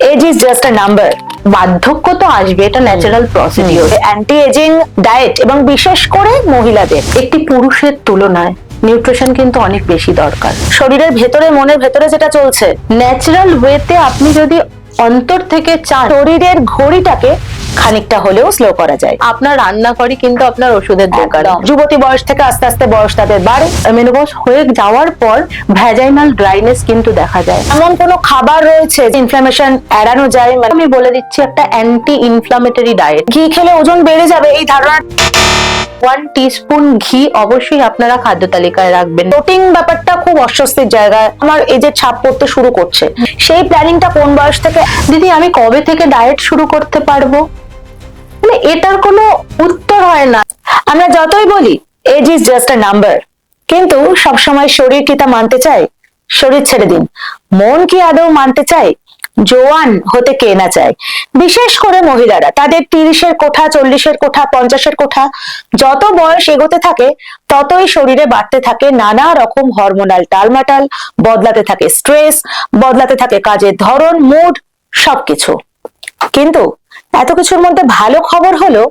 Age is just a number বার্ধক্য তো আসবে এটা natural procedure anti ageing diet এবং বিশেষ করে মহিলাদের একটি পুরুষের তুলনায় নিউট্রিশন কিন্তু অনেক বেশি দরকার। শরীরের ভেতরে মনের ভেতরে যেটা চলছে ন্যাচারাল ওয়েতে আপনি যদি অন্তর থেকে চান শরীরের ঘড়িটাকে খানিকটা হলেও স্লো করা যায়। আপনার রান্নাঘরই কিন্তু আপনার ওষুধের দরকার। যুবতী বয়স থেকে আস্তে আস্তে বয়স তাদের বাড়ে। মেনোপজ হয়ে যাওয়ার পর ভ্যাজাইনাল ড্রাইনেস কিন্তু দেখা যায়। এমন কোনো খাবার রয়েছে ইনফ্লামেশন এড়ানো যায়? মানে আমি বলে দিচ্ছি একটা অ্যান্টি ইনফ্লামেটরি ডায়েট ঘি খেলে ওজন বেড়ে যাবে এই ধারণা ওয়ান টিস্পুন ঘি অবশ্যই আপনারা খাদ্য তালিকায় রাখবেন। প্রোটিন ব্যাপারটা খুব অস্বস্তির জায়গায় আমার এই যে ছাপ পড়তে শুরু করছে, সেই প্ল্যানিংটা কোন বয়স থেকে? দিদি, আমি কবে থেকে ডায়েট শুরু করতে পারব? মানে এটার কোনো উত্তর হয় না। আমরা যতই বলি age is just a number কিন্তু সবসময় শরীর কি তা মানতে চায়? শরীর ছেড়ে দিন। মন কি আদৌ মানতে চায়? জোয়ান হতে কে না চায়। বিশেষ করে মহিলারা, তাদের তিরিশের কোঠা, চল্লিশের কোঠা, পঞ্চাশের কোঠা, যত বয়স এগোতে থাকে, ততই শরীরে বাড়তে থাকে নানা রকম হরমোনাল টালমাটাল, বদলাতে থাকে স্ট্রেস বদলাতে থাকে কাজের ধরন মুড সবকিছু। কিন্তু এত কিছুর মধ্যে ভালো খবর হলো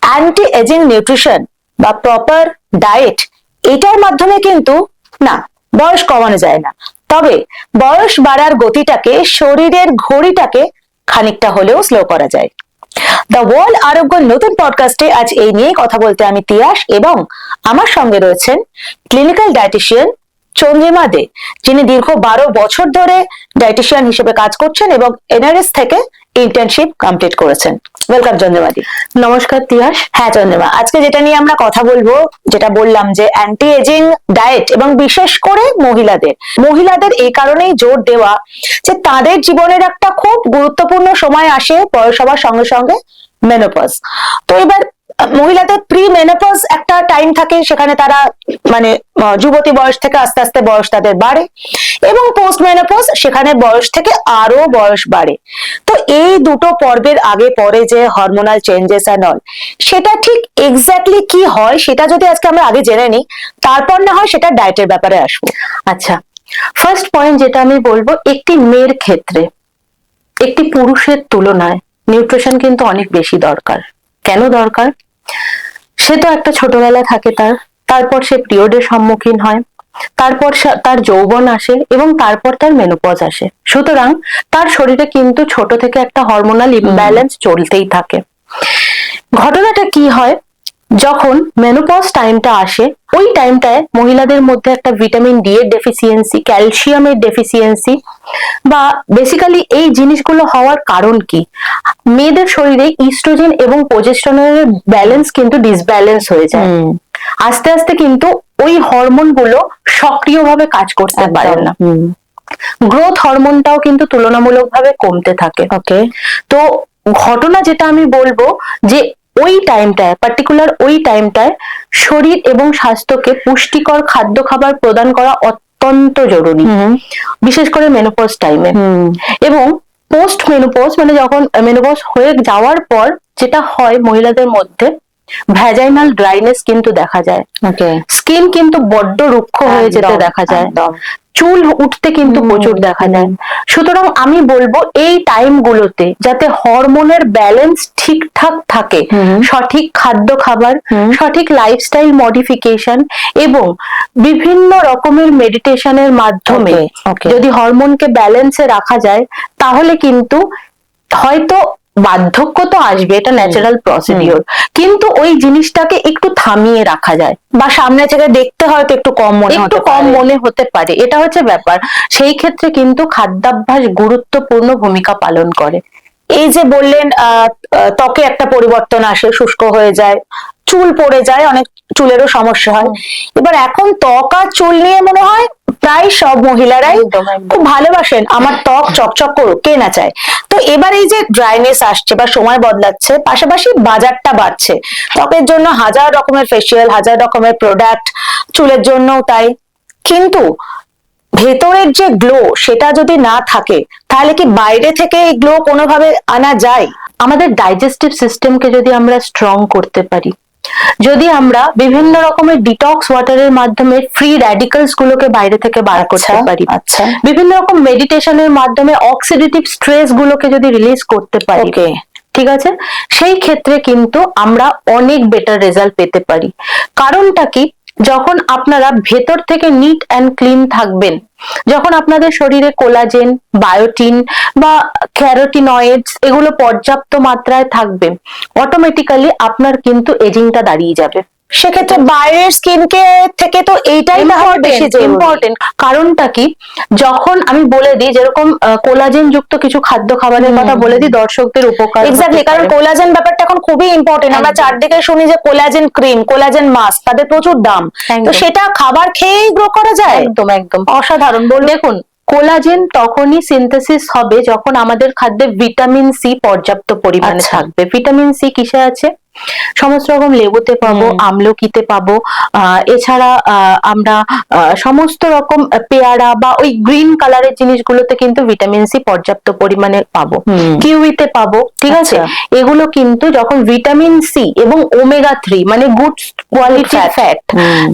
অ্যান্টি এজিং নিউট্রিশন বা প্রপার ডায়েট এটার মাধ্যমে কিন্তু না, বয়স কমানো যায় না। তবে বয়স বাড়ার গতিটাকে, শরীরের ঘড়িটাকে খানিকটা হলেও স্লো করা যায়। দ্য ওয়ার্ল্ড আরোগ্য নতুন পডকাস্টে আজ এই নিয়ে কথা বলতে আমি তিয়াস এবং আমার সঙ্গে রয়েছেন ক্লিনিক্যাল ডায়েটিশিয়ান চন্দ্রিমা দে যিনি দীর্ঘ বারো বছর ধরে ডায়েটিশিয়ান হিসেবে কাজ করছেন এবং এনআরএস থেকে ইন্টার্নশিপ কমপ্লিট করেছেন। ওয়েলকাম চন্দ্রিমা দি। নমস্কার তিয়াস। হ্যাঁ চন্দ্রিমা আজকে যেটা নিয়ে আমরা কথা বলব যেটা বললাম যে অ্যান্টি এজিং ডায়েট এবং বিশেষ করে মহিলাদের। মহিলাদের এই কারণেই জোর দেওয়া যে তাদের জীবনের একটা খুব গুরুত্বপূর্ণ সময় আসে বয়স হওয়ার সঙ্গে সঙ্গে মেনোপজ তো এবার মহিলাদের প্রি মেনোপজ একটা টাইম থাকে সেখানে তারা মানে যুবতী বয়স থেকে আস্তে আস্তে বয়স তাদের বাড়ে এবং পোস্ট মেনোপজ সেখানে বয়স থেকে আরও বয়স বাড়ে। তো এই দুটো পর্বের আগে পরে যে হরমোনাল চেঞ্জেস অ্যান্ড অল সেটা ঠিক এক্স্যাক্টলি কি হয় সেটা যদি আজকে আমরা আগে জেনে নিই তারপর না হয় সেটা ডায়েটের ব্যাপারে আসব। আচ্ছা। ফার্স্ট পয়েন্ট যেটা আমি বলব একটি মেয়ের ক্ষেত্রে একটি পুরুষের তুলনায় নিউট্রিশন কিন্তু অনেক বেশি দরকার। কেন দরকার? সে তো একটা ছোটবেলা থাকে তার। তারপর সে পিরিয়ডের সম্মুখীন হয়। তারপর তার যৌবন আসে এবং তারপর তার মেনোপজ আসে। সুতরাং তার শরীরে কিন্তু ছোট থেকে একটা হরমোনাল ইমব্যালেন্স চলতেই থাকে। ঘটনাটা কি হয়? যখন মেনোপজ টাইমটা আসে ওই টাইমটায় মহিলাদের মধ্যে একটা ভিটামিন ডি এর ডেফিসিয়েন্সি ক্যালসিয়ামের ডেফিসিয়েন্সি বা বেসিক্যালি এই জিনিসগুলো হওয়ার কারণ কি? মেয়েদের শরীরে ইস্ট্রোজেন এবং প্রোজেস্টেরনের ব্যালেন্স কিন্তু ডিসব্যালেন্স হয়ে যায়। আস্তে আস্তে কিন্তু ওই হরমোনগুলো সক্রিয়ভাবে কাজ করতে পারে না। গ্রোথ হরমোনটাও কিন্তু তুলনামূলকভাবে কমতে থাকে। ওকে তো ঘটনা যেটা আমি বলব যে ওই টাইমটায় পার্টিকুলার ওই টাইমটায় শরীর এবং স্বাস্থ্যকে পুষ্টিকর খাদ্য খাবার প্রদান করা অত্যন্ত জরুরি। বিশেষ করে মেনোপজ টাইমে এবং পোস্ট মেনোপজ মানে যখন মেনোপজ হয়ে যাওয়ার পর যেটা হয় মহিলাদের মধ্যে ভ্যাজাইনাল ড্রাইনেস কিন্তু দেখা যায়। স্কিন কিন্তু বড্ড রুক্ষ হয়ে যেতে দেখা যায়। চুল উঠতে কিন্তু প্রচুর দেখা যায়। সুতরাং আমি বলব এই টাইম গুলোতে যাতে হরমোনের ব্যালেন্স ঠিকঠাক থাকে। সঠিক খাদ্য খাবার সঠিক লাইফস্টাইল মডিফিকেশন এবং বিভিন্ন রকমের মেডিটেশনের মাধ্যমে. যদি হরমোনকে ব্যালেন্সে রাখা যায় তাহলে কিন্তু হয়তো বার্ধক্য তো আসবে এটা ন্যাচারাল প্রসিডিওর কিন্তু ওই জিনিসটাকে একটু থামিয়ে রাখা যায় বা সামনে থেকে দেখতে হয়তো একটু কম মনে একটু কম মনে হতে পারে এটা হচ্ছে ব্যাপার। সেই ক্ষেত্রে কিন্তু খাদ্যাভ্যাস গুরুত্বপূর্ণ ভূমিকা পালন করে। এই যে বললেন ত্বকে একটা পরিবর্তন আসে শুষ্ক হয়ে যায় চুল পড়ে যায় অনেক চুলেরও সমস্যা হয়। এবার এখন ত্বক আর চুল নিয়ে মনে হয় প্রায় সব মহিলারাই। খুব ভালোবাসেন। আমার ত্বক চকচক করুক কে না চায়? তো এবার এই যে ড্রাইনেস আসছে বা সময় বদলাচ্ছে পাশাপাশি বাজারটা বাড়ছে। ত্বকের জন্য হাজার রকমের ফেসিয়াল হাজার রকমের প্রোডাক্ট চুলের জন্যও তাই। কিন্তু ভেতরের যে গ্লো সেটা যদি না থাকে তাহলে কি বাইরে থেকে এই গ্লো কোনোভাবে আনা যায়? আমাদের ডাইজেস্টিভ সিস্টেমকে যদি আমরা স্ট্রং করতে পারি যদি আমরা বিভিন্ন রকমের ডিটক্স ওয়াটারের মাধ্যমে ফ্রি র্যাডিক্যালস গুলোকে বাইরে থেকে বার করতে আচ্ছা, পারি। আচ্ছা। বিভিন্ন রকম মেডিটেশনের মাধ্যমে অক্সিডেটিভ স্ট্রেস গুলোকে যদি রিলিজ করতে পারি ঠিক আছে? সেই ক্ষেত্রে কিন্তু আমরা অনেক বেটার রেজাল্ট পেতে পারি। কারণটা কি? যখন আপনারা ভেতর থেকে নিট অ্যান্ড ক্লিন থাকবেন যখন আপনাদের শরীরে কোলাজেন বায়োটিন বা ক্যারোটিনয়েডস এগুলো পর্যাপ্ত মাত্রায় থাকবে অটোমেটিক্যালি আপনার কিন্তু এজিংটা দাঁড়িয়ে যাবে। সেক্ষেত্রে বাইরের স্কিন কে থেকে তো এইটাই ইম্পর্টেন্ট কারণটা কি? যখন আমি বলে দিই যেরকম কোলাজেন যুক্ত কিছু খাদ্য খাবারের কথা বলে দিই দর্শকদের উপকার এক্স্যাক্টলি কারণ কোলাজেন ব্যাপারটা এখন খুবই ইম্পর্টেন্ট আমরা চারদিকে শুনি যে কোলাজেন ক্রিম কোলাজেন মাস্ক তাদের প্রচুর দাম। তো। সেটা খাবার খেয়েই গ্রো করা যায়? একদম একদম। অসাধারণ। বল দেখুন কোলাজেন তখনই সিনথেসিস হবে যখন আমাদের খাদ্যে ভিটামিন সি পর্যাপ্ত পরিমাণে আচ্ছা। থাকবে। ভিটামিন সি কিসে আছে? সমস্ত রকম লেবুতে পাবো আমলকিতে পাবো আহ, এছাড়া আহ, আমরা সমস্ত রকম পেয়ারা বা ওই গ্রিন কালারের জিনিসগুলোতে কিন্তু ভিটামিন সি পর্যাপ্ত পরিমাণে পাবো। কিউইতে পাবো ঠিক আছে আচ্ছা। এগুলো কিন্তু যখন ভিটামিন সি এবং ওমেগা থ্রি মানে গুড কোয়ালিটি। ফ্যাট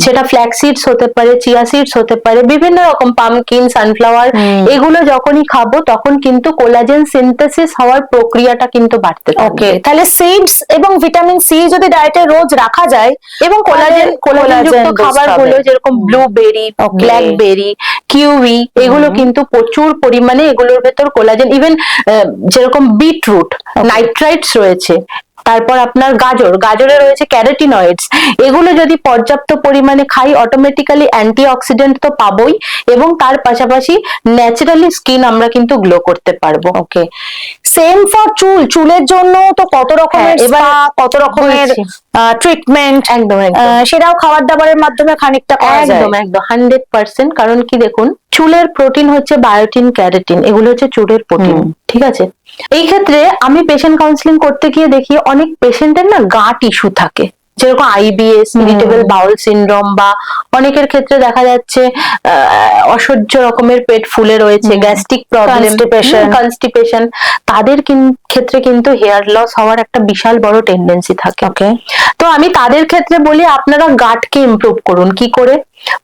সেটা ফ্ল্যাক্স সিডস হতে পারে চিয়া সিডস হতে পারে বিভিন্ন রকম পামকিন সানফ্লাওয়ার এগুলো যখনই খাব তখন কিন্তু কোলাজেন সিনথেসিস হওয়ার প্রক্রিয়াটা কিন্তু বাড়তে ওকে থাকবে তাহলে সিডস এবং ভিটামিন সি যদি ডায়েটে রোজ রাখা যায় এবং কোলাজেন কোলাজেন খাবারগুলো যেরকম ব্লুবেরি. ব্ল্যাকবেরি কিউই এগুলো কিন্তু প্রচুর পরিমাণে এগুলোর ভেতর কোলাজেন ইভেন যেরকম বিটরুট নাইট্রাইটস রয়েছে। তারপর আপনার গাজর গাজরে রয়েছে ক্যারোটিনয়েডস এগুলো যদি পর্যাপ্ত পরিমাণে খাই অটোমেটিক্যালি অ্যান্টি অক্সিডেন্ট তো পাবোই এবং তার পাশাপাশি ন্যাচারালি স্কিন আমরা কিন্তু গ্লো করতে পারব। ওকে সেম ফর চুল চুলের জন্য তো কত রকমের হ্যাঁ, এবার এবার কত রকমের। ট্রিটমেন্ট একদম সেটাও খাবার দাবারের মাধ্যমে খানিকটা একদম একদম হান্ড্রেড পার্সেন্ট কারণ কি দেখুন চুলের প্রোটিন হচ্ছে বায়োটিন ক্যারেটিন এগুলো হচ্ছে চুলের প্রোটিন ঠিক আছে? এই ক্ষেত্রে আমি পেশেন্ট কাউন্সিলিং করতে গিয়ে দেখি অনেক পেশেন্টের না গাট ইস্যু থাকে। যেরকম আইবিএস ইরিটেবল বাউল সিনড্রোম বা অনেকের ক্ষেত্রে দেখা যাচ্ছে অসহ্য রকমের পেট ফুলে রয়েছে গ্যাস্ট্রিক প্রবলেম Constipation. কনস্টিপেশন তাদের ক্ষেত্রে কিন্তু হেয়ার লস হওয়ার একটা বিশাল বড় টেন্ডেন্সি থাকে। ওকে তো আমি তাদের ক্ষেত্রে বলি আপনারা গাটকে ইমপ্রুভ করুন। কি করে?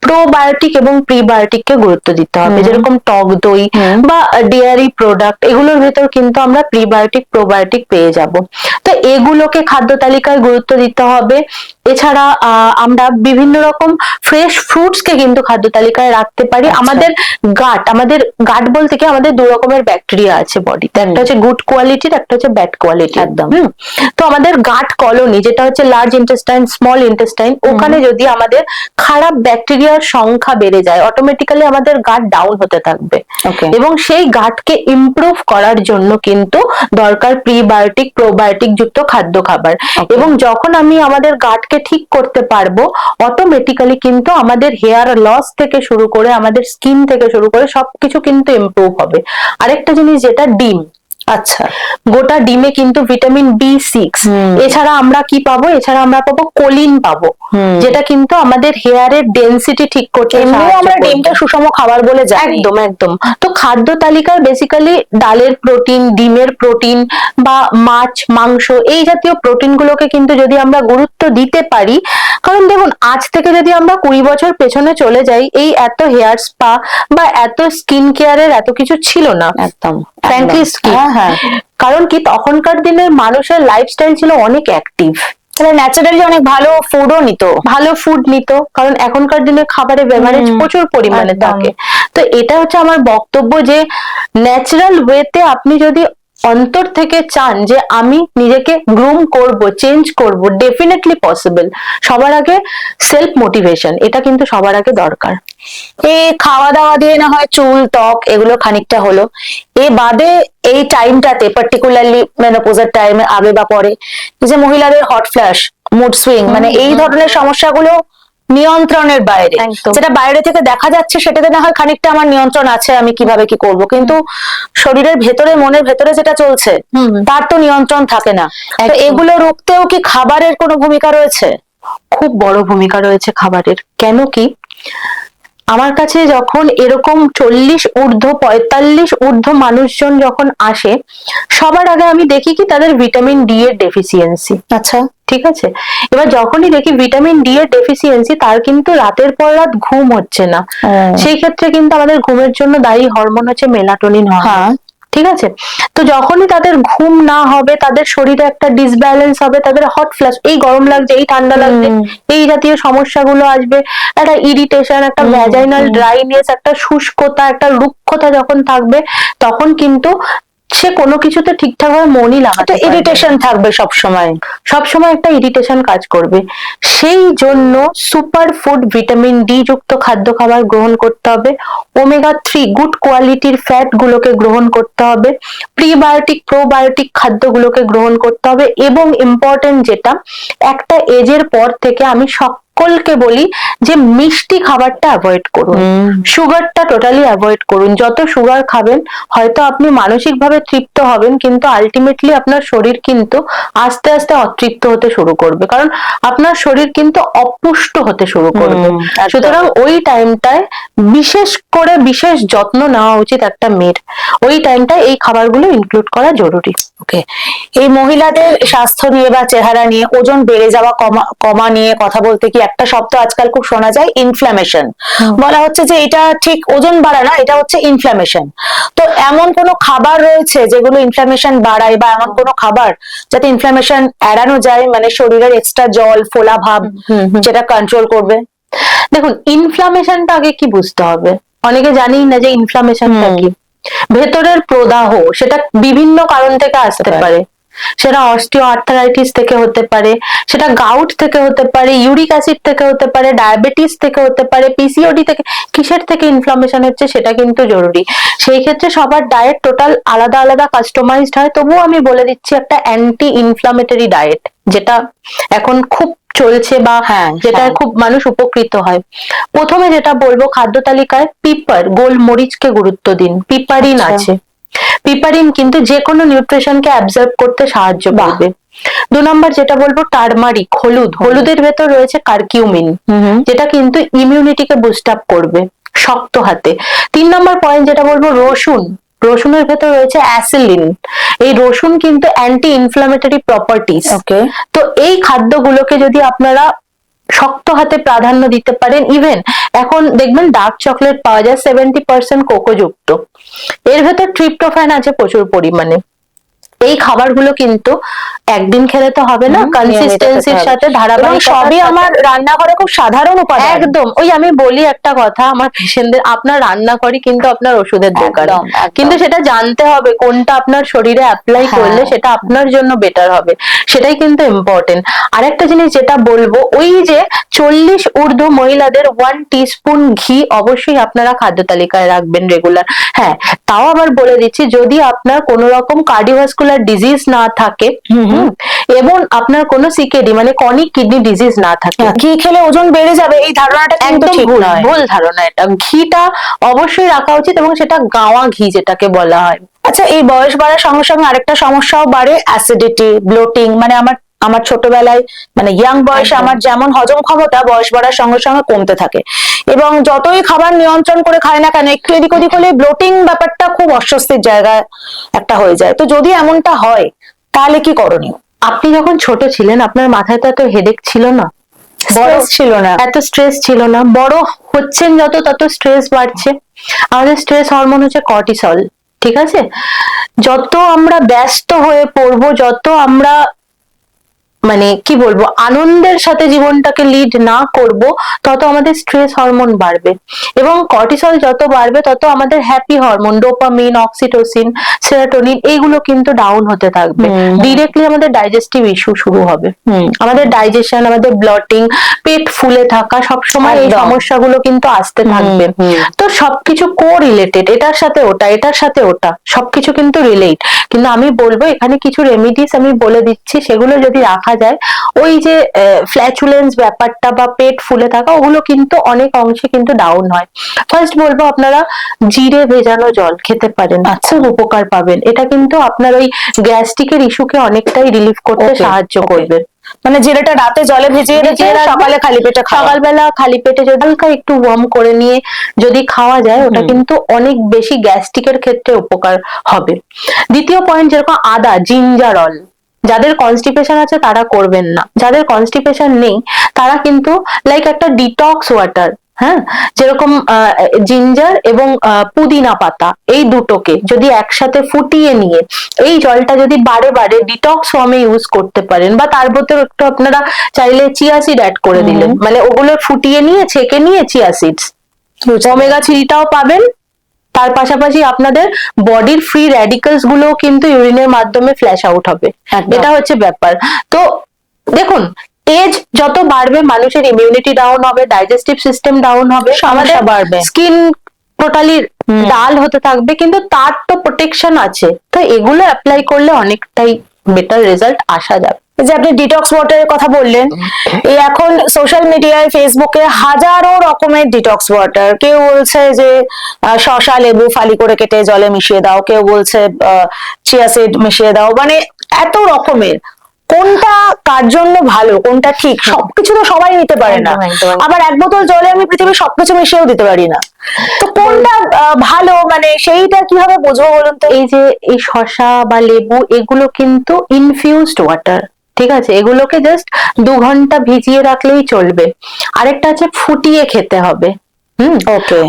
প্রোবায়োটিক এবং প্রিবায়োটিককে গুরুত্ব দিতে হবে। যেরকম টক দই বা ডেয়ারি প্রোডাক্ট এগুলোর ভেতর কিন্তু আমরা প্রিবায়োটিক প্রোবায়োটিক পেয়ে যাব। তো এগুলোকে খাদ্য তালিকায় গুরুত্ব দিতে হবে। এছাড়া আমরা বিভিন্ন রকম ফ্রেশ ফ্রুটস কে কিন্তু খাদ্য তালিকায় রাখতে পারি। আচ্ছা। আমাদের গাট আমাদের গাট বলতে কি আমাদের দু রকমের ব্যাকটেরিয়া আছে বডিতে একটা হচ্ছে গুড কোয়ালিটির একটা হচ্ছে ব্যাড কোয়ালিটি একদম। হুম? তো আমাদের গাট কলোনি যেটা হচ্ছে লার্জ ইন্টেস্টাইন স্মল ইন্টেস্টাইন ওখানে যদি আমাদের খারাপ ব্যাকটেরিয়ার সংখ্যা বেড়ে যায় অটোমেটিক্যালি আমাদের গাট ডাউন হতে থাকবে। এবং সেই গাটকে ইমপ্রুভ করার জন্য কিন্তু দরকার প্রিবায়োটিক প্রোবায়োটিক যুক্ত খাদ্য খাবার। এবং যখন আমি আমাদের গাটকে ঠিক করতে পারব অটোমেটিক্যালি কিন্তু আমাদের হেয়ার লস থেকে শুরু করে আমাদের স্কিন থেকে শুরু করে সবকিছু কিন্তু ইমপ্রুভ হবে। আরেকটা জিনিস যেটা ডিম। আচ্ছা। গোটা ডিমে কিন্তু ভিটামিন বি সিক্স এছাড়া আমরা কি পাবো? এছাড়া আমরা পাবো কোলিন পাবো। যেটা কিন্তু আমাদের হেয়ারের ডেন্সিটি ঠিক করতে আমরা ডিমটা সুষম খাবার বলে জানি। একদম একদম। তো খাদ্য তালিকায় বেসিক্যালি ডালের প্রোটিন ডিমের প্রোটিন বা মাছ মাংস এই জাতীয় প্রোটিন গুলোকে কিন্তু যদি আমরা গুরুত্ব দিতে পারি কারণ দেখুন আজ থেকে যদি আমরা কুড়ি বছর পেছনে চলে যাই এই এত হেয়ার স্পা বা এত স্কিন কেয়ারের এত কিছু ছিল না। একদম ফ্র্যাঙ্কলি একদম। হ্যাঁ। কারণ কি তখনকার দিনের মানুষের লাইফস্টাইল ছিল অনেক অ্যাক্টিভ তাহলে ন্যাচারালি অনেক ভালো ফুডও নিত। ভালো ফুড নিত কারণ এখনকার দিনে খাবারে বেভারেজ প্রচুর পরিমাণে। থাকে। তো এটা হচ্ছে আমার বক্তব্য যে ন্যাচারাল ওয়েতে আপনি যদি অন্তর থেকে চান যে আমি নিজেকে গ্রুম করব চেঞ্জ করব ডেফিনেটলি পসিবল সবার আগে সেলফ মোটিভেশন এটা কিন্তু সবার আগে দরকার। এই খাওয়া দাওয়া দিয়ে না হয় চুল ত্বক এগুলো খানিকটা হলো। এ বাদে এই টাইমটাতে পার্টিকুলারলি মেনোপোজের টাইমে আগে বা পরে যে মহিলাদের হট ফ্ল্যাশ মুড সুইং মানে এই ধরনের সমস্যাগুলো নিয়ন্ত্রণের বাইরে। যেটা বাইরে থেকে দেখা যাচ্ছে সেটাতে না হয় খানিকটা আমার নিয়ন্ত্রণ আছে আমি কীভাবে কি করব। কিন্তু শরীরের ভেতরে মনের ভেতরে যেটা চলছে। তার তো নিয়ন্ত্রণ থাকে না। তো এগুলো রুখতেও কি খাবারের কোনো ভূমিকা রয়েছে? খুব বড় ভূমিকা রয়েছে খাবারের। কেন কি? আমার কাছে যখন এরকম চল্লিশ ঊর্ধ্ব পঁয়তাল্লিশ ঊর্ধ্ব মানুষজন যখন আসে সবার আগে আমি দেখি কি তাদের ভিটামিন ডি এর ডেফিসিয়েন্সি আচ্ছা। ঠিক আছে? এবার যখনই দেখি ভিটামিন ডি এর ডেফিসিয়েন্সি তার কিন্তু রাতের পর রাত ঘুম হচ্ছে না। সেই ক্ষেত্রে কিন্তু আমাদের ঘুমের জন্য দায়ী হরমোন হচ্ছে মেলাটোনিন হ্যাঁ। ঠিক আছে? তো যখনই তাদের ঘুম না হবে তাদের শরীরে একটা ডিসব্যালেন্স হবে তাদের হট ফ্ল্যাশ এই গরম লাগছে এই ঠান্ডা লাগছে এই জাতীয় সমস্যাগুলো আসবে একটা ইরিটেশন একটা ভ্যাজাইনাল ড্রাইনেস একটা শুষ্কতা একটা রুক্ষতা যখন থাকবে তখন কিন্তু সে কোনো কিছুতে ঠিকঠাক ভাবে মনই লাগাতে ইরিটেশন থাকবে সব সময় সবসময়। একটা ইরিটেশন কাজ করবে। সেই জন্য সুপার ফুড ভিটামিন ডি যুক্ত খাদ্য খাবার গ্রহণ করতে হবে। ওমেগা থ্রি গুড কোয়ালিটির ফ্যাট গুলোকে গ্রহণ করতে হবে। প্রিবায়োটিক প্রোবায়োটিক খাদ্যগুলোকে গ্রহণ করতে হবে। এবং ইম্পর্টেন্ট যেটা একটা এজের পর থেকে আমি সকলকে বলি যে মিষ্টি খাবারটা অ্যাভয়েড করুন। সুগারটা টোটালি অ্যাভয়েড করুন। যত সুগার খাবেন হয়তো আপনি মানসিকভাবে তৃপ্ত হবেন কিন্তু আলটিমেটলি আপনার শরীর কিন্তু আস্তে আস্তে অতৃপ্ত হতে শুরু করবে। কারণ আপনার শরীর কিন্তু অপুষ্ট হতে শুরু করবে। সুতরাং ওই টাইমটায় বিশেষ করে বিশেষ যত্ন নেওয়া উচিত একটা মেয়ের। ওই টাইমটায় এই খাবারগুলো ইনক্লুড করা জরুরি। ওকে। এই মহিলাদের স্বাস্থ্য নিয়ে বা চেহারা নিয়ে ওজন বেড়ে যাওয়া কমা নিয়ে কথা বলতে কি একটা শব্দ আজকাল খুব শোনা যায়? ইনফ্ল্যামেশন বলা হচ্ছে যে এটা ঠিক ওজন বাড়া না এটা হচ্ছে ইনফ্ল্যামেশন তো এমন কোনো খাবার রয়েছে যেগুলো ইনফ্ল্যামেশন বাড়ায় বা এমন কোনো খাবার যাতে ইনফ্ল্যামেশন এড়ানো যায়? মানে শরীরের এক্সট্রা জল ফোলা ভাব। যেটা কন্ট্রোল করবে। দেখুন ইনফ্লামেশনটা আগে কি বুঝতে হবে? অনেকে জানেই না যে ইনফ্লামেশনটা হুম। কি। ভেতরের প্রদাহ সেটা বিভিন্ন কারণ থেকে আসতে পারে। সেটা অস্টিও আর্থারাইটিস থেকে হতে পারে সেটা গাউট থেকে হতে পারে ইউরিক অ্যাসিড থেকে হতে পারে ডায়াবেটিস থেকে হতে পারে পিসিওডি থেকে কিসের থেকে ইনফ্লামেশন হচ্ছে সেটা কিন্তু জরুরি। সেই ক্ষেত্রে সবার ডায়েট টোটাল আলাদা আলাদা কাস্টমাইজড হয়। তবুও আমি বলে দিচ্ছি একটা অ্যান্টি ইনফ্লামেটরি ডায়েট যেটা এখন খুব চলছে বা হ্যাঁ, যেটা হ্যাঁ। খুব মানুষ উপকৃত হয়। প্রথমে যেটা বলব খাদ্য তালিকায় পিপার গোলমরিচকে গুরুত্ব দিন। পিপারিন আচ্ছা। আছে। পিপারিন কিন্তু যে কোনো নিউট্রিশনকে অ্যাবজর্ব করতে সাহায্য। করবে। দু নম্বর যেটা বলব টারমারিক হলুদ। হলুদের ভেতর রয়েছে কার্কিউমিন যেটা কিন্তু ইমিউনিটিকে বুস্ট আপ করবে শক্ত হাতে। তিন নম্বর পয়েন্ট যেটা বলব রসুন। রসুনের ভেতর রয়েছে অ্যাসিলিন। এই রসুন কিন্তু অ্যান্টি ইনফ্লামেটরি প্রপার্টিস ওকে তো এই খাদ্যগুলোকে যদি আপনারা শক্ত হাতে প্রাধান্য দিতে পারেন ইভেন এখন দেখবেন ডার্ক চকলেট পাওয়া যায় সেভেন্টি পার্সেন্ট কোকোযুক্ত এর ভেতর ট্রিপ্টোফ্যান আছে প্রচুর পরিমাণে। এই খাবারগুলো কিন্তু একদিন খেলে তো হবে না কনসিস্টেন্সির সাথে ধারাবাহিক সবই আমার রান্নাঘরে খুব সাধারণ উপাদান। একদম। ওই আমি বলি একটা কথা আমার পেশেন্টদের আপনার রান্নাঘরই কিন্তু আপনার ওষুধের দোকান। কিন্তু সেটা জানতে হবে কোনটা আপনার শরীরে অ্যাপ্লাই। করলে সেটা আপনার জন্য বেটার হবে। সেটাই কিন্তু ইম্পর্টেন্ট আরেকটা জিনিস যেটা বলব ওই যে চল্লিশ ঊর্ধ্ব মহিলাদের ওয়ান টিস্পুন ঘি অবশ্যই আপনারা খাদ্য তালিকায় রাখবেন রেগুলার হ্যাঁ তাও আবার বলে দিচ্ছি যদি আপনার কোনো রকম কার্ডিওভাস্কুলার ডিজিজ না থাকে এবং আপনার কোনো সিকেডি মানে কনিক কিডনি ডিজিজ না থাকে। ঘি খেলে ওজন বেড়ে যাবে এই ধারণাটা একদম ঠিক ভুল ভুল ধারণা এটা। ঘিটা অবশ্যই রাখা উচিত এবং সেটা গাওয়া ঘি যেটাকে বলা হয়। আচ্ছা এই বয়স বাড়ার সঙ্গে সঙ্গে আরেকটা সমস্যাও বাড়ে অ্যাসিডিটি ব্লোটিং মানে আমার আমার ছোটবেলায় মানে ইয়াং বয়সে আমার যেমন হজম ক্ষমতা বয়স বাড়ার সঙ্গে সঙ্গে কমতে থাকে। এবং যতই খাবার নিয়ন্ত্রণ করে খায় না কেন একটু এদিক ওদিক হলে ব্লোটিং ব্যাপারটা খুব অস্বস্তির জায়গায় একটা হয়ে যায়। তো যদি এমনটা হয় তাহলে কি করণীয়? আপনি যখন ছোট ছিলেন আপনার মাথায় তো এত হেডেক ছিল না? Stress ছিল না। এত স্ট্রেস ছিল না? বড় হচ্ছেন যত তত স্ট্রেস বাড়ছে। আমাদের স্ট্রেস হরমোন হচ্ছে কর্টিসল ঠিক আছে? যত আমরা ব্যস্ত হয়ে পড়ব যত আমরা মানে কি বলব আনন্দের সাথে জীবনটাকে লিড না করব তত আমাদের স্ট্রেস হরমোন বাড়বে। এবং কর্টিসল যত বাড়বে তত আমাদের happy hormone dopamine oxytocin serotonin এইগুলো কিন্তু ডাউন হতে থাকবে। ডিরেক্টলি আমাদের ডাইজেস্টিভ ইস্যু শুরু হবে। আমাদের ডাইজেশন আমাদের ব্লটিং পেট ফুলে থাকা সব সময় এই সমস্যাগুলো কিন্তু আসতে থাকবে। তো সবকিছু কো রিলেটেড এটার সাথে ওটা এটার সাথে ওটা সবকিছু কিন্তু রিলেট কিন্তু আমি বলব এখানে কিছু রেমিডিস আমি বলে দিচ্ছি সেগুলো যদি রাখা যায়। ওই যে ফ্ল্যাচুলেন্স ব্যাপারটা বা পেট ফুলে থাকা ওগুলো কিন্তু অনেক অংশে কিন্তু ডাউন হয়। ফার্স্ট বলব আপনারা জিরে ভেজানো জল খেতে পারেন আচ্ছা। উপকার পাবেন। এটা কিন্তু আপনার ওই গ্যাস্ট্রিকের ইস্যুকে অনেকটাই রিলিফ করতে সাহায্য. করবে। মানে জিরেটা রাতে জলে ভিজিয়ে রেখে সকালে খালি পেটে সকালবেলা খালি পেটে যদি হালকা একটু ওয়ার্ম করে নিয়ে যদি খাওয়া যায় ওটা কিন্তু অনেক বেশি গ্যাস্ট্রিকের ক্ষেত্রে উপকার হবে। দ্বিতীয় পয়েন্ট যেরকম আদা জিঞ্জার অল যাদের কনস্টিপেশন আছে তারা করবেন না। যাদের কনস্টিপেশন নেই তারা কিন্তু লাইক একটা ডিটক্স ওয়াটার হ্যাঁ? যেরকম জিঞ্জার এবং পুদিনা পাতা এই দুটোকে যদি একসাথে ফুটিয়ে নিয়ে এই জলটা যদি বারে বারে ডিটক্স ফর্মে ইউজ করতে পারেন বা তার ভেতর একটু আপনারা চাইলে চিয়া সিড অ্যাড করে দিলেন। মানে ওগুলো ফুটিয়ে নিয়ে ছেঁকে নিয়ে চিয়া সিডস ওমেগা থ্রিটাও পাবেন। তার পাশাপাশি আপনাদের বডির ফ্রি র্যাডিক্যালসগুলো কিন্তু ইউরিনের মাধ্যমে ফ্ল্যাশ আউট হবে। এটা হচ্ছে ব্যাপার। তো দেখুন এজ যত বাড়বে মানুষের ইমিউনিটি ডাউন হবে ডাইজেস্টিভ সিস্টেম ডাউন হবে সমস্যা বাড়বে। স্কিন টোটালি ডাল হতে থাকবে কিন্তু তার তো প্রোটেকশন আছে। তো এগুলো অ্যাপ্লাই করলে অনেকটাই বেটার রেজাল্ট আসা যাবে। যে আপনি ডিটক্স ওয়াটারের কথা বললেন এই এখন সোশ্যাল মিডিয়ায় ফেসবুকে হাজারো রকমের ডিটক্স ওয়াটার কেউ বলছে যে শসা লেবু ফালি করে কেটে জলে মিশিয়ে দাও। কেউ বলছে চিয়া সিড মিশিয়ে দাও। মানে এত রকমের। কোনটা কার জন্য ভালো কোনটা ঠিক সবকিছু তো সবাই নিতে পারে না। আবার এক বোতল জলে আমি পৃথিবীর সবকিছু মিশিয়েও দিতে পারি না। তো কোনটা ভালো? মানে সেইটা কীভাবে বুঝব বলুন তো? এই যে এই শসা বা লেবু এগুলো কিন্তু ইনফিউজড ওয়াটার ঠিক আছে? এগুলোকে জাস্ট দু ঘণ্টা ভিজিয়ে রাখলেই চলবে। আরেকটা আছে ফুটিয়ে খেতে হবে। হুম?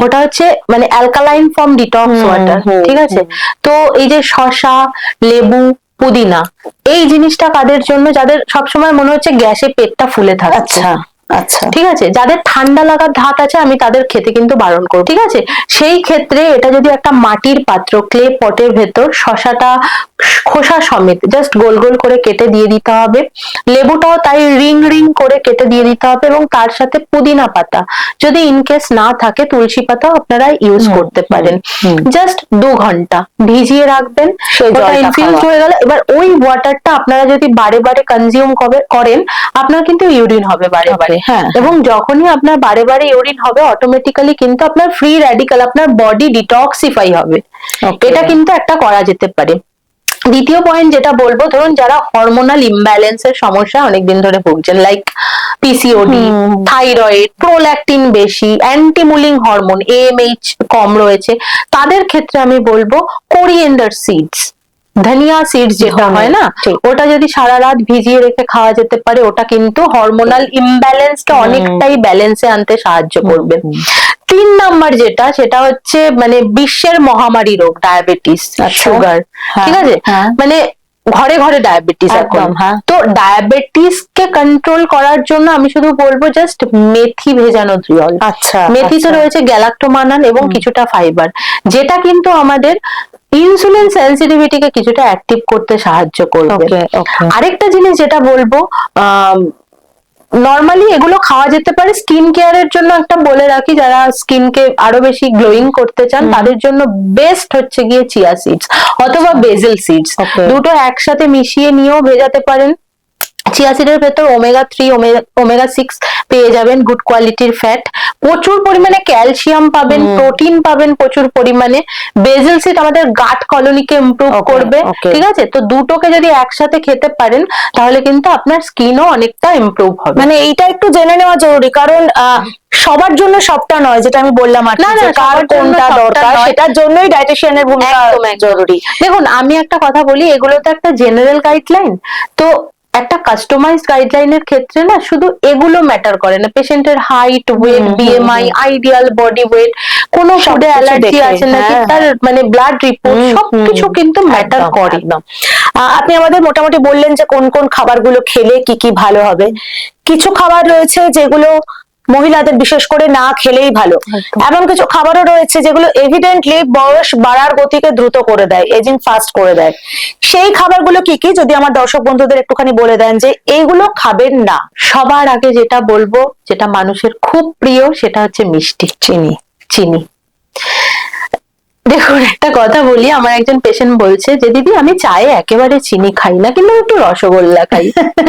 ওটা হচ্ছে মানে অ্যালকালাইন ফর্ম ডিটক্স ওয়াটার ঠিক আছে? তো এই যে শসা লেবু পুদিনা এই জিনিসটা কাদের জন্য? যাদের সবসময় মনে হচ্ছে গ্যাসে পেটটা ফুলে থাকে আচ্ছা। আচ্ছা। ঠিক আছে? যাদের ঠান্ডা লাগার ধাত আছে আমি তাদের খেতে কিন্তু বারণ করব ঠিক আছে? সেই ক্ষেত্রে এটা যদি একটা মাটির পাত্র ক্লে পটের ভেতর শশাটা খোসা সমেত জাস্ট গোল গোল করে কেটে দিয়ে দিতে হবে। লেবুটাও তাই রিং রিং করে কেটে দিয়ে দিতে হবে এবং তার সাথে পুদিনা পাতা। যদি ইনকেস না থাকে তুলসী পাতাও আপনারা ইউজ করতে পারেন। জাস্ট দু ঘণ্টা ভিজিয়ে রাখবেন। ওটা ইনফিউজ হয়ে গেল এবার ওই ওয়াটারটা আপনারা যদি বারে বারে কনজিউম করেন আপনার কিন্তু ইউরিন হবে বারে বারে। হ্যাঁ, এবং যখনই আপনার বারে বারে ইউরিন হবে অটোমেটিক্যালি কিন্তু আপনার ফ্রি র্যাডিক্যাল আপনার বডি ডিটক্সিফাই হবে। এটা কিন্তু একটা করা যেতে পারে। দ্বিতীয় পয়েন্ট যেটা বলব ধরুন যারা হরমোনাল ইমব্যালেন্সের সমস্যা অনেকদিন ধরে ভুগছেন লাইক পিসিওডি। থাইরয়েড প্রোল্যাকটিন বেশি অ্যান্টিমুলিং হরমোন এএমএইচ কম রয়েছে তাদের ক্ষেত্রে আমি বলব কোরিয়েন্ডার সিডস ধনিয়া সিডস যেটা হয় না ঠিক। ওটা যদি সারা রাত ভিজিয়ে রেখে খাওয়া যেতে পারে ওটা কিন্তু হরমোনাল ইমব্যালেন্সটা। অনেকটাই ব্যালেন্সে আনতে সাহায্য করবে তিন নাম্বার যেটা সেটা হচ্ছে মানে বিশ্বের মহামারী রোগ ডায়াবেটিস আচ্ছা। সুগার হ্যাঁ, ঠিক আছে হ্যাঁ। মানে ঘরে ঘরে ডায়াবেটিস একদম, হ্যাঁ। তো ডায়াবেটিস কে কন্ট্রোল করার জন্য আমি শুধু বলব জাস্ট মেথি ভেজানো জল আচ্ছা মেথিতে আচ্ছা। রয়েছে গ্যালাক্টোমানান এবং কিছুটা ফাইবার যেটা কিন্তু আমাদের ইনসুলিন সেন্সিটিভিটিকে কিছুটা অ্যাক্টিভ করতে সাহায্য করবে। আরেকটা জিনিস যেটা বলব নর্মালি এগুলো খাওয়া যেতে পারে স্কিন কেয়ারের জন্য একটা বলে রাখি যারা স্কিনকে আরও বেশি গ্লোয়িং করতে চান তাদের জন্য বেস্ট হচ্ছে গিয়ে চিয়া সিডস অথবা বেজেল সিডস দুটো একসাথে মিশিয়ে নিয়েও ভেজাতে পারেন। চিয়া সিডের ভেতর ওমেগা থ্রি ওমেগা সিক্স পেয়ে যাবেন গুড কোয়ালিটির ফ্যাট প্রচুর পরিমাণে ক্যালসিয়াম পাবেন প্রোটিন পাবেন প্রচুর পরিমাণে। বেজেল সিড আমাদের গাট কলোনিকে ইমপ্রুভ করবে ঠিক আছে? তো দুটোকে যদি একসাথে খেতে পারেন তাহলে কিন্তু আপনার স্কিনও অনেকটা ইমপ্রুভ হবে। মানে এইটা একটু জেনে নেওয়া জরুরি কারণ আহ, সবার জন্য সবটা নয় যেটা আমি বললাম আর না, কার কোনটা দরকার সেটার জন্যই ডায়েটিশিয়ানের ভূমিকা একদম। জরুরি। দেখুন আমি একটা কথা বলি এগুলো তো একটা জেনারেল গাইডলাইন তো একটা কাস্টমাইজড গাইডলাইনের ক্ষেত্রে না শুধু এগুলো ম্যাটার করে না। পেশেন্টের height weight BMI ideal body weight কোনো ফুডে অ্যালার্জি আছে নাকি? হ্যাঁ, তার মানে ব্লাড রিপোর্ট সবকিছু কিন্তু ম্যাটার করে। একদম। আপনি আমাদের মোটামুটি বললেন যে কোন কোন খাবারগুলো খেলে কি কি ভালো হবে। কিছু খাবার রয়েছে যেগুলো মহিলাদের বিশেষ করে না খেলেই ভালো। এমন কিছু খাবারও রয়েছে যেগুলো এভিডেন্টলি বয়স বাড়ার গতিকে দ্রুত করে দেয় এজিং ফাস্ট করে দেয়। সেই খাবারগুলো কি কি? যদি আমার দর্শক বন্ধুদের একটুখানি বলে দেন যে এইগুলো খাবেন না। সবার আগে যেটা বলব যেটা মানুষের খুব প্রিয় সেটা হচ্ছে মিষ্টি চিনি চিনি। দেখুন, একটা কথা বলি, আমার একজন পেশেন্ট বলছে যে, দিদি, আমি চায়ে একেবারে চিনি খাই না, কিন্তু একটু রসগোল্লা খাই।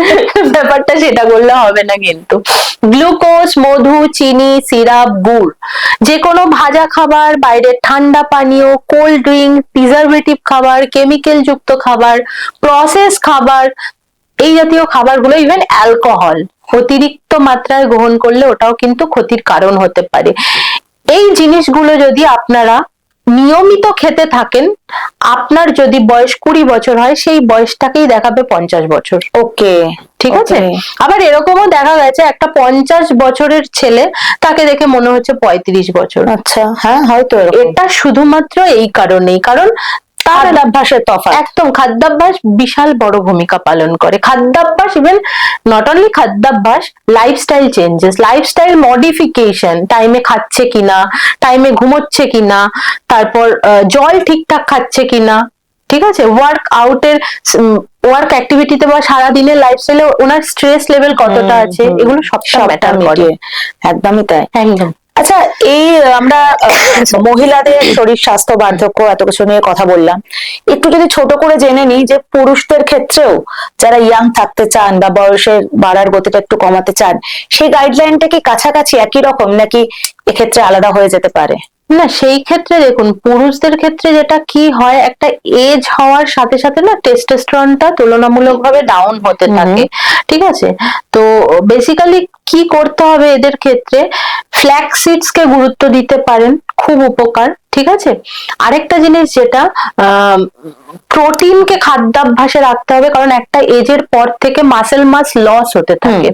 ব্যাপারটা সেটা করলে হবে না কিন্তু। গ্লুকোজ, মধু, চিনি, সিরাপ, গুড় যে কোনো ভাজা খাবার, বাইরের ঠান্ডা পানীয় কোল্ড ড্রিঙ্ক প্রিজারভেটিভ খাবার কেমিক্যাল যুক্ত খাবার প্রসেস খাবার, এই জাতীয় খাবারগুলো ইভেন অ্যালকোহল অতিরিক্ত মাত্রায় গ্রহণ করলে ওটাও কিন্তু ক্ষতির কারণ হতে পারে। এই জিনিসগুলো যদি আপনারা নিয়মিত খেতে থাকেন আপনার যদি বয়স কুড়ি বছর হয় সেই বয়সটাকেই দেখাবে পঞ্চাশ বছর। ওকে। ঠিক আছে? আবার এরকমও দেখা গেছে একটা পঞ্চাশ বছরের ছেলে তাকে দেখে মনে হচ্ছে পঁয়ত্রিশ বছর। আচ্ছা হ্যাঁ হয়তো এটা শুধুমাত্র এই কারণেই কারণ খাদ্যাভ্যাসের তফাৎ। একদম খাদ্যাভ্যাস বিশাল বড় ভূমিকা পালন করে। খাদ্যাভ্যাস ইভেন নট অনলি খাদ্যাভ্যাস লাইফস্টাইল চেঞ্জেস লাইফস্টাইল মডিফিকেশন টাইমে খাচ্ছে কিনা টাইমে ঘুমোচ্ছে কিনা তারপর জল ঠিকঠাক খাচ্ছে কিনা ঠিক আছে? ওয়ার্ক আউটের ওয়ার্ক অ্যাক্টিভিটিতে বা সারাদিনের লাইফস্টাইলে ওনার স্ট্রেস লেভেল কতটা আছে? এগুলো সবটা সবটা ম্যাটার করে। একদমই তাই। একদম। আচ্ছা এই আমরা মহিলাদের শরীর স্বাস্থ্য বার্ধক্য এত কিছু নিয়ে কথা বললাম। একটু যদি ছোট করে জেনে নিই যে পুরুষদের ক্ষেত্রেও যারা ইয়াং থাকতে চান বা বয়সের বাড়ার গতিটা একটু কমাতে চান সেই গাইডলাইনটা কি কাছাকাছি একই রকম নাকি এক্ষেত্রে আলাদা হয়ে যেতে পারে? না সেই ক্ষেত্রে দেখুন পুরুষদের ক্ষেত্রে যেটা কি হয় একটা এজ হওয়ার সাথে সাথে না টেস্টোস্টেরনটা তুলনামূলকভাবে ডাউন হতে। থাকে ঠিক আছে? তো বেসিক্যালি কি করতে হবে এদের ক্ষেত্রে ফ্ল্যাক্স সিডস কে গুরুত্ব দিতে পারেন খুব উপকার ঠিক আছে? আরেকটা জিনিস যেটা প্রোটিনকে খাদ্যাভ্যাসে রাখতে হবে কারণ একটা এজের পর থেকে মাসেল মাস লস হতে থাকে।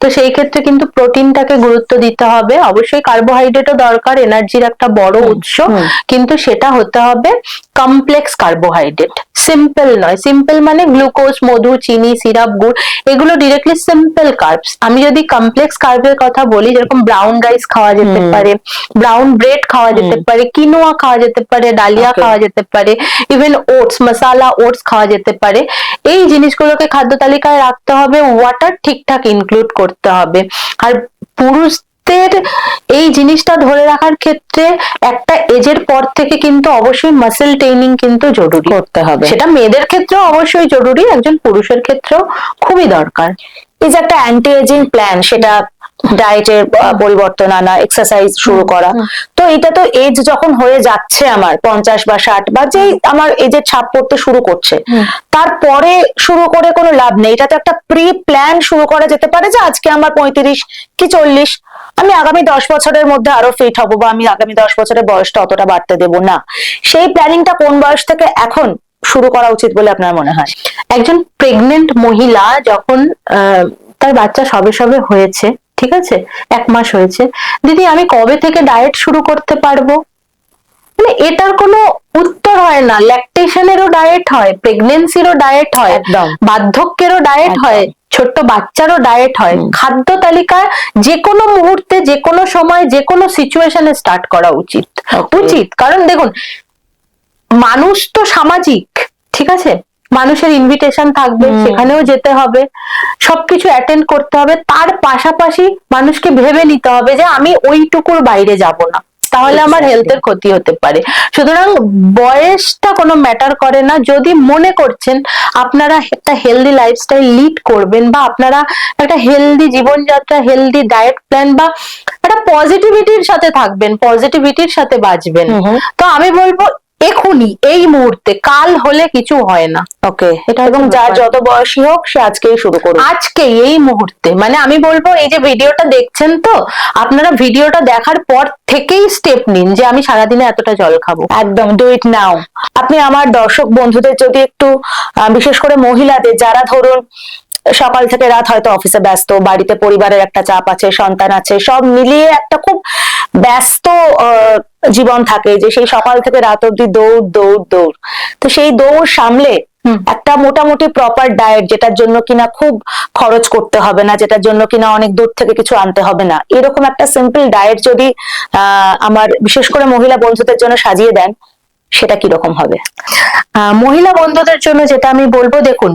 তো সেই ক্ষেত্রে কিন্তু প্রোটিনটাকে গুরুত্ব দিতে হবে। অবশ্যই কার্বোহাইড্রেটও দরকার এনার্জির একটা বড় উৎস। কিন্তু সেটা হতে হবে কমপ্লেক্স কার্বোহাইড্রেট সিম্পল নয়। সিম্পল মানে গ্লুকোজ মধু চিনি সিরাপ গুড় এগুলো ডিরেক্টলি সিম্পল কার্বস আমি যদি কমপ্লেক্স কার্বের কথা বলি যেরকম ব্রাউন রাইস খাওয়া যেতে পারে ব্রাউন ব্রেড খাওয়া যেতে পারে কিনোয়া খাওয়া যেতে পারে ডালিয়া খাওয়া যেতে পারে ইভেন ওটস মশালা ওটস খাওয়া যেতে পারে। এই জিনিসগুলোকে খাদ্য তালিকায় রাখতে হবে ওয়াটার ঠিকঠাক ইনক্লুড করতে হবে। আর পুরুষদের এই জিনিসটা ধরে রাখার ক্ষেত্রে একটা এজের পর থেকে কিন্তু অবশ্যই মাসেল ট্রেনিং কিন্তু জরুরি। করতে হবে। সেটা মেয়েদের ক্ষেত্রেও অবশ্যই জরুরি একজন পুরুষের ক্ষেত্রেও খুবই দরকার। এই যে একটা অ্যান্টি এজিং প্ল্যান সেটা ডায়েটের পরিবর্তন আনা এক্সারসাইজ শুরু করা। তো এটা তো এজ যখন হয়ে যাচ্ছে আমার পঞ্চাশ বা ষাট বা যেই আমার এজের ছাপ পড়তে শুরু করছে তারপরে শুরু করে কোনো লাভ নেই। এটা তো একটা প্রি প্ল্যান শুরু করা যেতে পারে যে আজকে আমার পঁয়ত্রিশ কি চল্লিশ আমি আগামী দশ বছরের মধ্যে আরও ফিট হব বা আমি আগামী দশ বছরের বয়সটা অতটা বাড়তে দেব না। সেই প্ল্যানিংটা কোন বয়স থেকে এখন শুরু করা উচিত বলে আপনার মনে হয়? একজন প্রেগনেন্ট মহিলা যখন আহ, তার বাচ্চা সবে সবে হয়েছে ঠিক আছে? এক মাস হয়েছে। দিদি আমি কবে থেকে ডায়েট শুরু করতে পারব? মানে এটার কোনো উত্তর হয় না। ল্যাকটেশনেরও ডায়েট হয় প্রেগনেন্সিরও ডায়েট হয় বার্ধক্যেরও ডায়েট হয় ছোট্ট বাচ্চারও ডায়েট হয়। খাদ্য তালিকা যে কোনো মুহূর্তে যে কোনো সময় যে কোনো সিচুয়েশনে স্টার্ট করা উচিত। উচিত। কারণ দেখুন মানুষ তো সামাজিক ঠিক আছে? মানুষের ইনভিটেশন থাকবে সেখানেও যেতে হবে সবকিছু অ্যাটেন্ড করতে হবে তার পাশাপাশি মানুষকে ভেবে নিতে হবে যে আমি ওইটুকুর বাইরে যাব না। তাহলে আমার. হেলথের ক্ষতি হতে পারে। সুতরাং বয়সটা কোনো ম্যাটার করে না। যদি মনে করছেন আপনারা একটা হেলদি লাইফস্টাইল লিড করবেন বা আপনারা একটা হেলদি জীবনযাত্রা হেলদি ডায়েট প্ল্যান বা একটা পজিটিভিটির সাথে থাকবেন পজিটিভিটির সাথে বাঁচবেন। তো আমি বলব এখনই এই মুহূর্তে কাল হলে কিছু হয় না। ওকে এটা এবং যার যত বয়সী হোক সে আজকেই শুরু করুন আজকে এই মুহূর্তে। মানে আমি বলব এই যে ভিডিওটা দেখছেন তো আপনারা ভিডিওটা দেখার পর থেকেই স্টেপ নিন যে আমি সারাদিনে এতটা জল খাব। একদম ডু ইট নাও আপনি আমার দর্শক বন্ধুদের যদি একটু বিশেষ করে মহিলাদের যারা ধরুন সকাল থেকে রাত হয়তো অফিসে ব্যস্ত বাড়িতে পরিবারের একটা চাপ আছে সন্তান আছে সব মিলিয়ে একটা ব্যস্ত জীবন থাকে যে সেই সকাল থেকে রাত অব্দি দৌড় দৌড় দৌড়। তো সেই দৌড় সামলে একটা মোটামুটি প্রপার ডায়েট যেটার জন্য কিনা খুব খরচ করতে হবে না যেটার জন্য কিনা অনেক দূর থেকে কিছু আনতে হবে না। এরকম একটা সিম্পল ডায়েট যদি আহ, আমার বিশেষ করে মহিলা বন্ধুদের জন্য সাজিয়ে দেন সেটা কীরকম হবে? মহিলা বন্ধুদের জন্য যেটা আমি বলব দেখুন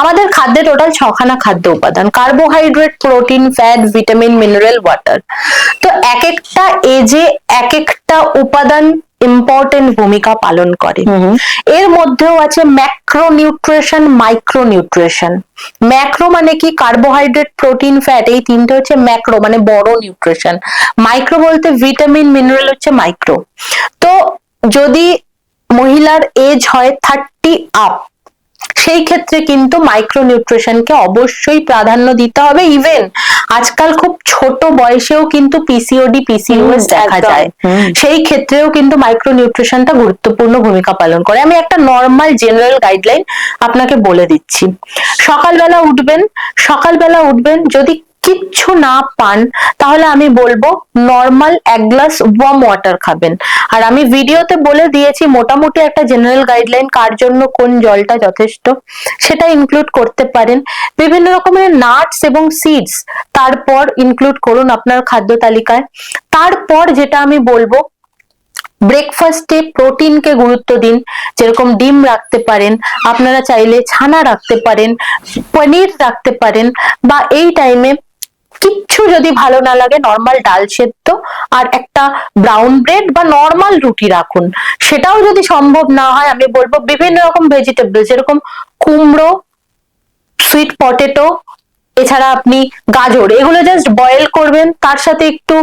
আমাদের খাদ্যে টোটাল ছখানা খাদ্য উপাদান carbohydrate protein fat vitamin mineral water তো এক একটা এজে এক একটা উপাদান ইম্পর্টেন্ট ভূমিকা পালন করে। এর মধ্যেও আছে macro nutrition micro nutrition macro মানে কি? কার্বোহাইড্রেট প্রোটিন ফ্যাট এই তিনটে হচ্ছে ম্যাক্রো মানে বড় নিউট্রিশন মাইক্রো বলতে ভিটামিন মিনারেল হচ্ছে মাইক্রো তো যদি মহিলার এজ হয় থার্টি আপ সেই ক্ষেত্রে কিন্তু মাইক্রো নিউট্রিশনকে অবশ্যই প্রাধান্য দিতে হবে। ইভেন আজকাল খুব ছোট বয়সেও কিন্তু পিসিওডি পিসিওএস দেখা যায়। সেই ক্ষেত্রেও কিন্তু মাইক্রো নিউট্রিশনটা গুরুত্বপূর্ণ ভূমিকা পালন করে। আমি একটা নর্মাল জেনারেল গাইডলাইন আপনাকে বলে দিচ্ছি। সকালবেলা উঠবেন সকালবেলা উঠবেন যদি কিচ্ছু না পান, তাহলে আমি বলব নর্মাল এক গ্লাস ওয়ার্ম ওয়াটার খাবেন। আর আমি ভিডিওতে বলে দিয়েছি মোটামুটি একটা জেনারেল গাইডলাইন কার জন্য কোন জলটা যথেষ্ট, সেটা ইনক্লুড করতে পারেন। বিভিন্ন রকমের নাটস এবং সিডস তারপর ইনক্লুড করুন আপনার খাদ্য তালিকায়। তারপর যেটা আমি বলব ব্রেকফাস্টে প্রোটিনকে গুরুত্ব দিন, যেরকম ডিম রাখতে পারেন, আপনারা চাইলে ছানা রাখতে পারেন, পনির রাখতে পারেন, বা এই টাইমে কিচ্ছু যদি ভালো না লাগে নর্মাল ডাল সেদ্ধ আর একটা ব্রাউন ব্রেড বা নর্মাল রুটি রাখুন। সেটাও যদি সম্ভব না হয়, আমি বলব বিভিন্ন রকম ভেজিটেবল যেরকম কুমড়ো সুইট পটেটো এছাড়া আপনি গাজর এগুলো জাস্ট বয়েল করবেন তার সাথে একটু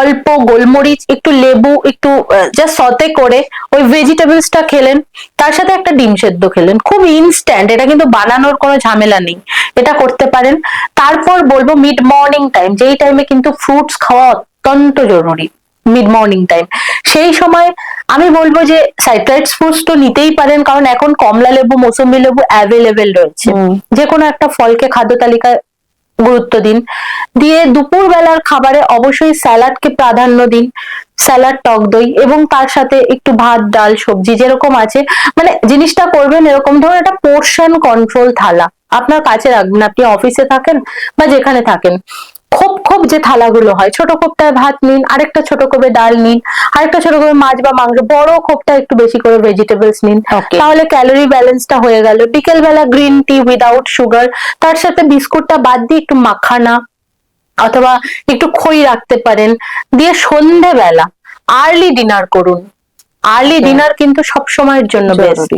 অল্প গোলমরিচ একটু লেবু একটু জাস্ট সতে করে ওই ভেজিটেবলসটা খেলেন তার সাথে একটা ডিম সেদ্ধ খেলেন খুব ইনস্ট্যান্ট এটা কিন্তু বানানোর কোনো ঝামেলা নেই এটা করতে পারেন। তারপর বলব মিড মর্নিং টাইম যেই টাইমে কিন্তু ফ্রুটস খাওয়া অত্যন্ত জরুরি মিড মর্নিং টাইম সেই সময় আমি বলব যে সাইট্রাইটস ফ্রুটস তো নিতেই পারেন কারণ এখন কমলা লেবু মৌসুমী লেবু অ্যাভেলেবেল রয়েছে। যে কোনো একটা ফলকে খাদ্য তালিকায় গুরুত্ব দিন। দিয়ে দুপুর বেলার খাবারে অবশ্যই স্যালাডকে প্রাধান্য দিন। স্যালাড, টক দই এবং তার সাথে একটু ভাত, ডাল, সবজি যেরকম আছে। মানে জিনিসটা করবেন এরকম। ধরুন একটা পোর্শন কন্ট্রোল থালা। আপনার কাছে রাখবেন। আপনি অফিসে থাকেন বা যেখানে থাকেন। খোপ খোপ যে থালাগুলো হয়। ছোট খোপটায় ভাত নিন আরেকটা ছোট করে ডাল নিন আরেকটা ছোট করে মাছ বা মাংস বড় খোপটা একটু বেশি করে ভেজিটেবলস নিন। তাহলে ক্যালোরি ব্যালেন্সটা হয়ে গেল। বিকেল বেলা গ্রিন টি উইদাউট সুগার তার সাথে বিস্কুটটা বাদ দিয়ে একটু মাখানা অথবা একটু খই রাখতে পারেন। দিয়ে সন্ধেবেলা আর্লি ডিনার করুন। আর্লি ডিনার কিন্তু সব সময়ের জন্য বেস্ট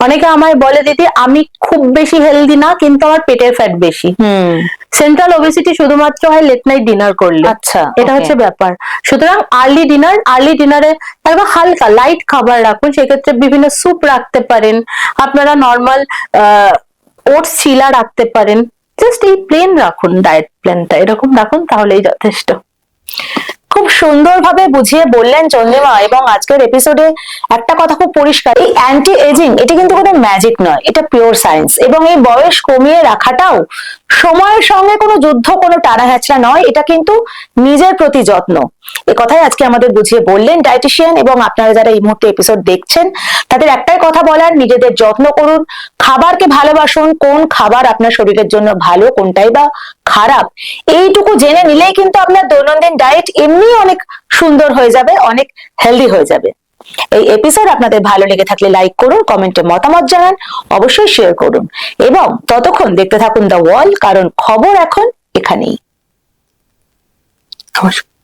অনেকে আমায় বলে দিদি আমি খুব বেশি হেলদি না কিন্তু আমার পেটের ফ্যাট বেশি। হুম। সেন্ট্রাল ওবেসিটি শুধুমাত্র হয় লেট নাইট ডিনার করলে। আচ্ছা এটা হচ্ছে ব্যাপার। সুতরাং আর্লি ডিনার আর্লি ডিনারে একবার হালকা লাইট খাবার রাখুন সেক্ষেত্রে বিভিন্ন স্যুপ রাখতে পারেন। আপনারা নর্মাল ওটস চিলা রাখতে পারেন। জাস্ট এই প্লেন রাখুন ডায়েট প্ল্যানটা এরকম রাখুন তাহলেই যথেষ্ট। খুব সুন্দরভাবে বুঝিয়ে বললেন চন্দ্রিমা এবং আজকের এপিসোডে একটা কথা খুব পরিষ্কার এই অ্যান্টি এজিং এটি কিন্তু কোনো ম্যাজিক নয় এটা পিওর সায়েন্স এবং এই বয়স কমিয়ে রাখাটাও সময়ের সঙ্গে কোনো যুদ্ধ, কোনো টানা হ্যাচড়া নয়, এটা কিন্তু নিজের প্রতি যত্ন। এ কথাই আজকে আমাদের বুঝিয়ে বললেন ডায়েটিশিয়ান এবং আপনারা যারা এই মুহূর্তে এপিসোড দেখছেন, তাদের একটাই কথা বলার, নিজেদের যত্ন করুন, খাবারকে ভালোবাসুন, কোন খাবার আপনার শরীরের জন্য ভালো, কোনটাই বা খারাপ। এইটুকু জেনে নিলেই কিন্তু আপনার দৈনন্দিন ডায়েট এমনি অনেক সুন্দর হয়ে যাবে, অনেক হেলদি হয়ে যাবে। এই এপিসোড আপনাদের ভালো লেগে থাকলে লাইক করুন কমেন্টে মতামত জানান, অবশ্যই শেয়ার করুন। এবং ততক্ষণ দেখতে থাকুন দ্য ওয়াল কারণ খবর এখন এখানেই। নমস্কার।